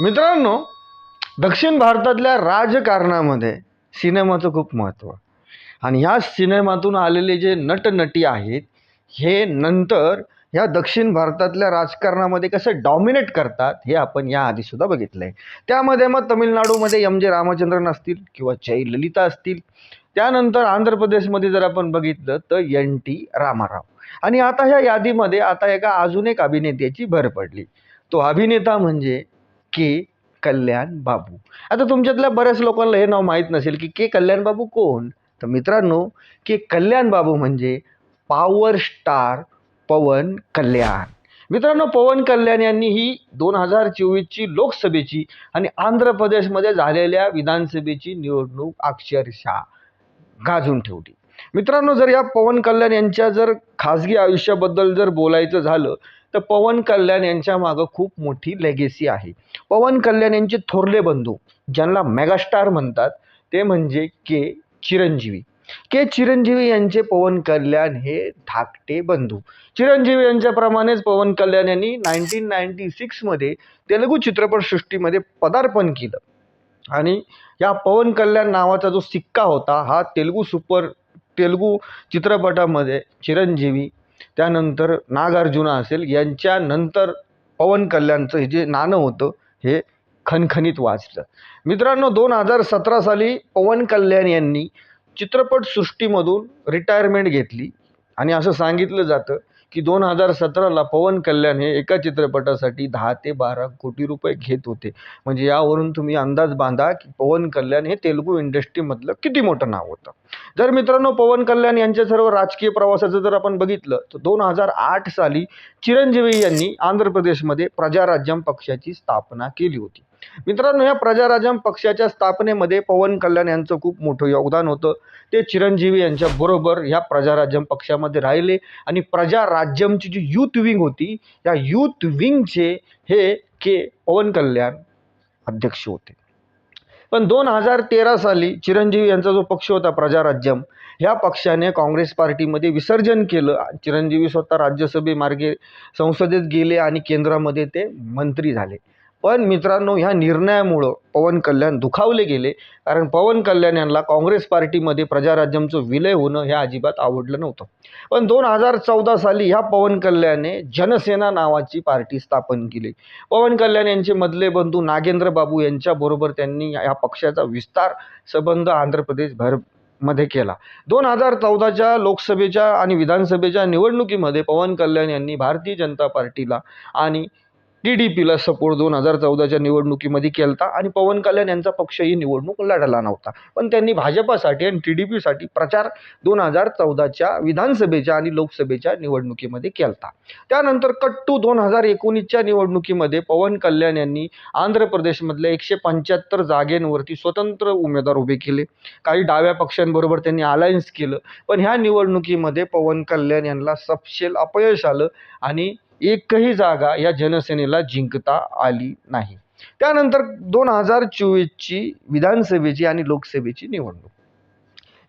मित्रांनो दक्षिण भारतातल्या राजकारणामध्ये सिनेमाचं खूप महत्त्व. आणि ह्या सिनेमातून आलेले जे नटनटी आहेत हे नंतर ह्या दक्षिण भारतातल्या राजकारणामध्ये कसं डॉमिनेट करतात हे आपण या आधीसुद्धा बघितलं आहे त्यामध्ये मग तमिळनाडूमध्ये एम जे रामचंद्रन असतील किंवा जयललिता असतील. त्यानंतर आंध्र प्रदेशमध्ये जर आपण बघितलं तर एन टी रामाराव. आणि आता ह्या यादीमध्ये आता एका अजून एक अभिनेत्याची भर पडली. तो अभिनेता म्हणजे के कल्याण बाबू. आता तुमच्यातल्या बऱ्याच लोकांना हे नाव माहीत नसेल की के कल्याण बाबू कोण? तर मित्रांनो के कल्याण बाबू म्हणजे पॉवर स्टार पवन कल्याण. मित्रांनो पवन कल्याण यांनी ही दोन हजार चोवीसची लोकसभेची आणि आंध्र प्रदेशमध्ये झालेल्या विधानसभेची निवडणूक अक्षरशः गाजून ठेवली. मित्रांनो जर या पवन कल्याण यांच्या जर खाजगी आयुष्याबद्दल जर बोलायचं झालं तर पवन कल्याण यांच्या मागं खूप मोठी लेगेसी आहे. पवन कल्याण यांचे थोरले बंधू ज्यांना मेगास्टार म्हणतात ते म्हणजे के. चिरंजीवी. के. चिरंजीवी यांचे पवन कल्याण हे धाकटे बंधू. चिरंजीवी यांच्याप्रमाणेच पवन कल्याण यांनी नाईन्टीन नाईन्टी सिक्समध्ये तेलुगू चित्रपटसृष्टीमध्ये पदार्पण केलं. आणि या पवन कल्याण नावाचा जो सिक्का होता हा तेलुगू सुपर तेलुगू चित्रपटामध्ये चिरंजीवी त्यानंतर नागार्जुना असेल यांच्यानंतर पवन कल्याणचं हे जे नाणं होतं हे खणखणीत वाचलं. मित्रांनो दोन हजार सतरा साली पवन कल्याण यांनी चित्रपटसृष्टीमधून रिटायरमेंट घेतली. आणि असं सांगितलं जातं की दोन हजार सतराला पवन कल्याण हे एका चित्रपटासाठी दहा ते बारा कोटी रुपये घेत होते. म्हणजे यावरून तुम्ही अंदाज बांधा की पवन कल्याण हे तेलुगू इंडस्ट्रीमधलं किती मोठं नाव होतं. जर मित्रांनो पवन कल्याण यांच्या सर्व राजकीय प्रवासाचं जर आपण बघितलं तर दोन हजार आठ साली चिरंजीवी यांनी आंध्र प्रदेशमध्ये प्रजाराज्यम पक्षाची स्थापना केली होती. मित्रांनो या प्रजाराज्यम पक्षाच्या स्थापनेमध्ये पवन कल्याण यांचं खूप मोठं योगदान होतं. ते चिरंजीवी यांच्या बरोबर ह्या प्रजाराज्यम पक्षामध्ये राहिले आणि प्रजाराज्यमची जी यूथ विंग होती या यूथ विंगचे हे के पवन कल्याण अध्यक्ष होते. पण दोन हजार तेरा साली चिरंजीवी यांचा जो पक्ष होता प्रजाराज्यम ह्या पक्षाने काँग्रेस पार्टीमध्ये विसर्जन केलं. चिरंजीवी स्वतः राज्यसभेमार्गे संसदेत गेले आणि केंद्रामध्ये ते मंत्री झाले. पण मित्रांनो ह्या निर्णयामुळं पवन कल्याण दुखावले गेले. कारण पवन कल्याण यांना काँग्रेस पार्टीमध्ये प्रजाराज्यमचं विलय होणं हे अजिबात आवडलं नव्हतं. पण दोन हजार चौदा साली ह्या पवन कल्याणने जनसेना नावाची पार्टी स्थापन केली. पवन कल्याण यांचे मधले बंधू नागेंद्र बाबू यांच्याबरोबर त्यांनी या पक्षाचा विस्तार संबंध आंध्र प्रदेश भरमध्ये केला. दोन हजार चौदाच्या लोकसभेच्या आणि विधानसभेच्या निवडणुकीमध्ये पवन कल्याण यांनी भारतीय जनता पार्टीला आणि टी डी पीला सपोर्ट दोन हजार चौदाच्या निवडणुकीमध्ये केला होता आणि पवन कल्याण यांचा पक्ष ही निवडणूक लढला नव्हता. पण त्यांनी भाजपासाठी आणि टी डी पीसाठी प्रचार दोन हजार चौदाच्या विधानसभेच्या आणि लोकसभेच्या निवडणुकीमध्ये केला होता त्यानंतर कट्टू दोन हजार एकोणीसच्या निवडणुकीमध्ये पवन कल्याण यांनी आंध्र प्रदेशमधल्या एकशे पंच्याहत्तर जागेंवरती स्वतंत्र उमेदवार उभे केले. काही डाव्या पक्षांबरोबर त्यांनी अलायन्स केलं. पण ह्या निवडणुकीमध्ये पवन कल्याण यांना सपशेल अपयश आलं आणि एकही जागा या जनसेनेला जिंकता आली नाही. त्यानंतर दोन हजार चोवीसची विधानसभेची आणि लोकसभेची निवडणूक.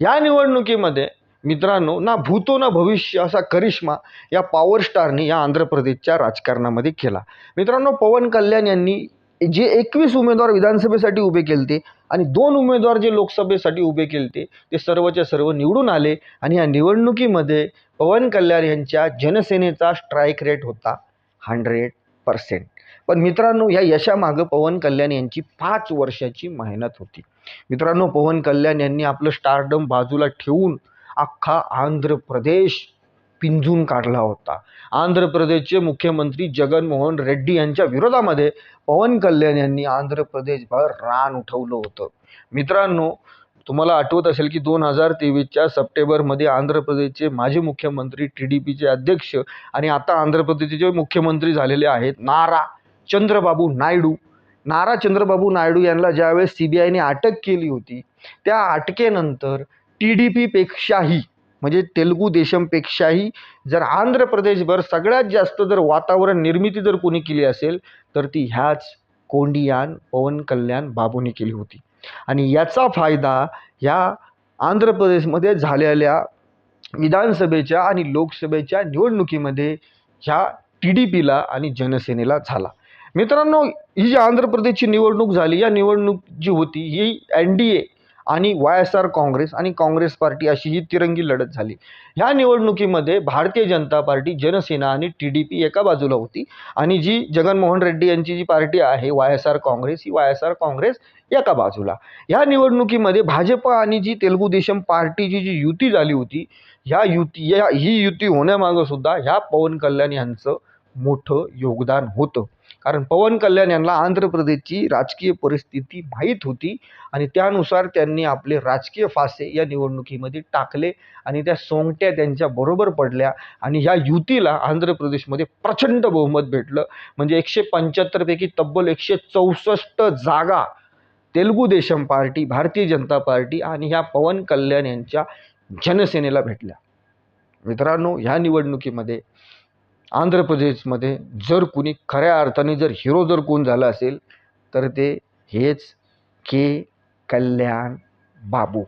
या निवडणुकीमध्ये मित्रांनो ना भूतो ना भविष्य असा करिश्मा या पॉवर स्टारने या आंध्र प्रदेशच्या राजकारणामध्ये केला. मित्रांनो पवन कल्याण यांनी जे एकवीस उमेदवार विधानसभेसाठी उभे केलते आणि दोन उमेदवार जे लोकसभेसाठी उभे केलते ते सर्वच्या सर्व निवडून आले आणि या निवडणुकीमध्ये पवन कल्याण यांच्या जनसेनेचा स्ट्राईक रेट होता हंड्रेड पर्सेंट पण मित्रांनो या यशामागं पवन कल्याण यांची पाच वर्षाची मेहनत होती. मित्रांनो पवन कल्याण यांनी आपलं स्टारडम बाजूला ठेवून अख्खा आंध्र प्रदेश पिंजून काढला होता. आंध्र प्रदेशचे मुख्यमंत्री जगनमोहन रेड्डी यांच्या विरोधामध्ये पवन कल्याण यांनी आंध्र प्रदेशभर रान उठवलं होतं. मित्रांनो तुम्हाला आठवत असेल की दोन हजार तेवीसच्या सप्टेंबरमध्ये आंध्र प्रदेशचे माजी मुख्यमंत्री टी डी पीचे अध्यक्ष आणि आता आंध्र प्रदेशचे जे मुख्यमंत्री झालेले आहेत नारा चंद्रबाबू नायडू. नारा चंद्रबाबू नायडू यांना ज्यावेळेस सी बी आयने अटक केली होती त्या अटकेनंतर टी डी पीपेक्षाही म्हणजे तेलुगू देशमपेक्षाही जर आंध्र प्रदेशभर सगळ्यात जास्त जर वातावरण निर्मिती जर कोणी केली असेल तर ती ह्याच कोंडियान पवन कल्याण बाबूने केली होती. आणि याचा फायदा ह्या आंध्र प्रदेशमध्ये झालेल्या विधानसभेच्या आणि लोकसभेच्या निवडणुकीमध्ये ह्या टी डी पीला आणि जनसेनेला झाला. मित्रांनो ही जी आंध्र प्रदेशची निवडणूक झाली या निवडणूक जी होती ही एन डी ए आणि वाय एस आर काँग्रेस आणि काँग्रेस पार्टी अशी ही तिरंगी लढत झाली. ह्या निवडणुकीमध्ये भारतीय जनता पार्टी जनसेना आणि टी डी पी एका बाजूला होती आणि जी जगनमोहन रेड्डी यांची जी पार्टी आहे वाय एस आर काँग्रेस ही वाय एस आर काँग्रेस एका बाजूला. ह्या निवडणुकीमध्ये भाजप आणि जी तेलुगू देशम पार्टीची जी युती झाली होती ह्या युती या ही युती होण्यामागं सुद्धा ह्या पवन कल्याण यांचं मोठं योगदान होतं. कारण पवन कल्याण यांना आंध्र प्रदेशची राजकीय परिस्थिती माहीत होती आणि त्यानुसार त्यांनी आपले राजकीय फासे या निवडणुकीमध्ये टाकले आणि त्या सोंगट्या त्यांच्या बरोबर पडल्या आणि ह्या युतीला आंध्र प्रदेशमध्ये प्रचंड बहुमत भेटलं. म्हणजे एकशे पंच्याहत्तरपैकी तब्बल एकशे चौसष्ट जागा तेलुगू देशम पार्टी भारतीय जनता पार्टी आणि ह्या पवन कल्याण यांच्या जनसेनेला भेटल्या. मित्रांनो ह्या निवडणुकीमध्ये आंध्र प्रदेशमध्ये जर कुणी खऱ्या अर्थाने जर हिरो जर कोण झालं असेल तर ते हेच के कल्याण बाबू.